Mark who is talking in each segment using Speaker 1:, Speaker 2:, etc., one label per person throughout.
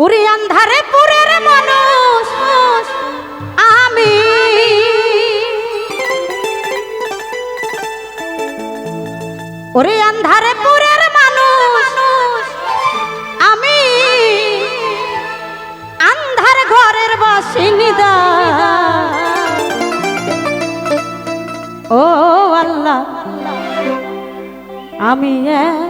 Speaker 1: উড়ি আন্ধারে পুরের মানুষ, আমি। ওরে আন্ধারে পুরের মানুষ, আমি। আন্ধার ঘরের বাসিন্দা। ও আল্লাহ, আমি এক।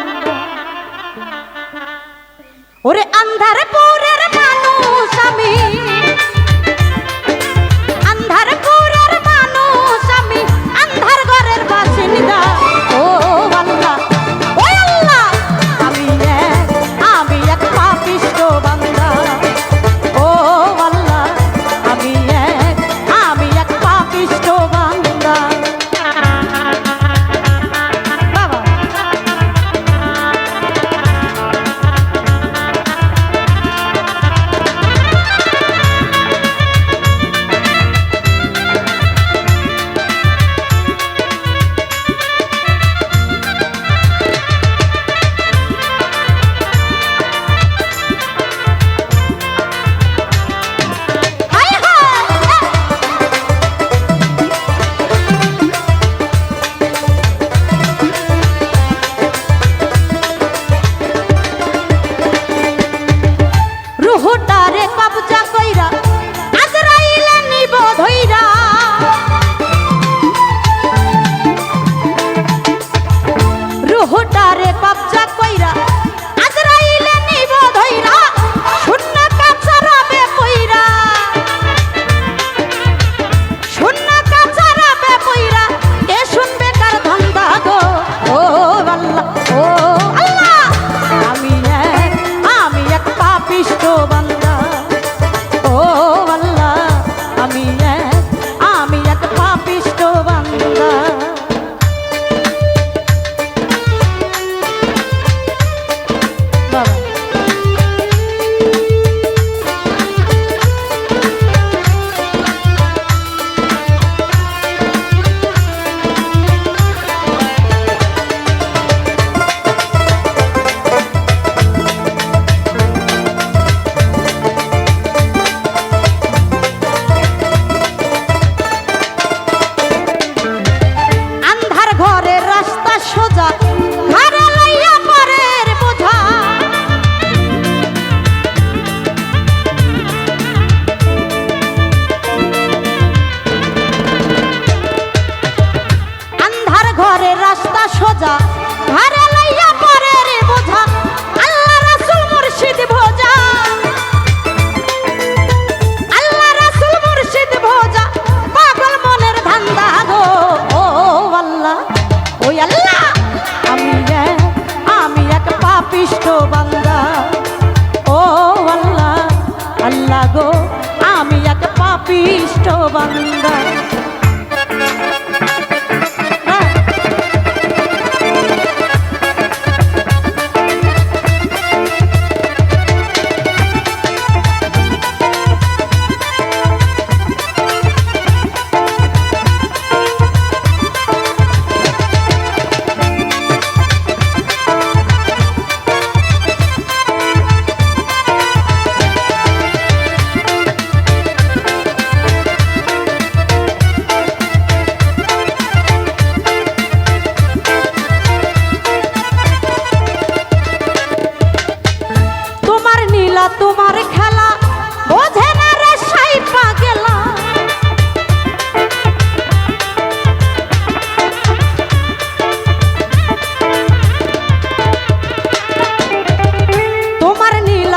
Speaker 1: কষ্ট বান্দা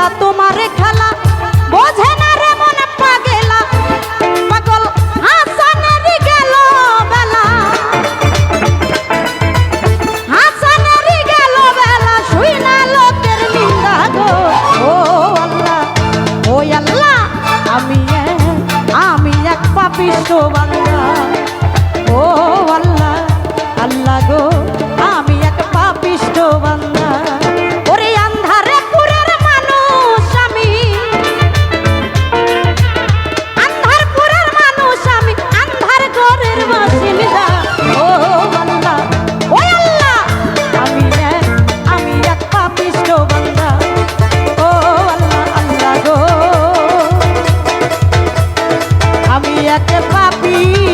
Speaker 1: খেলা তোমার খেলা। বোঝে না রে মন পাগেলা। পাগল হাসানের গেল বেলা। হাসানের গেল বেলা, শুই না লোকের নিন্দা গো। ও আল্লাহ ও আল্লাহ, আমি আমি এক পাপিষ্ট বাংলা এক পাপী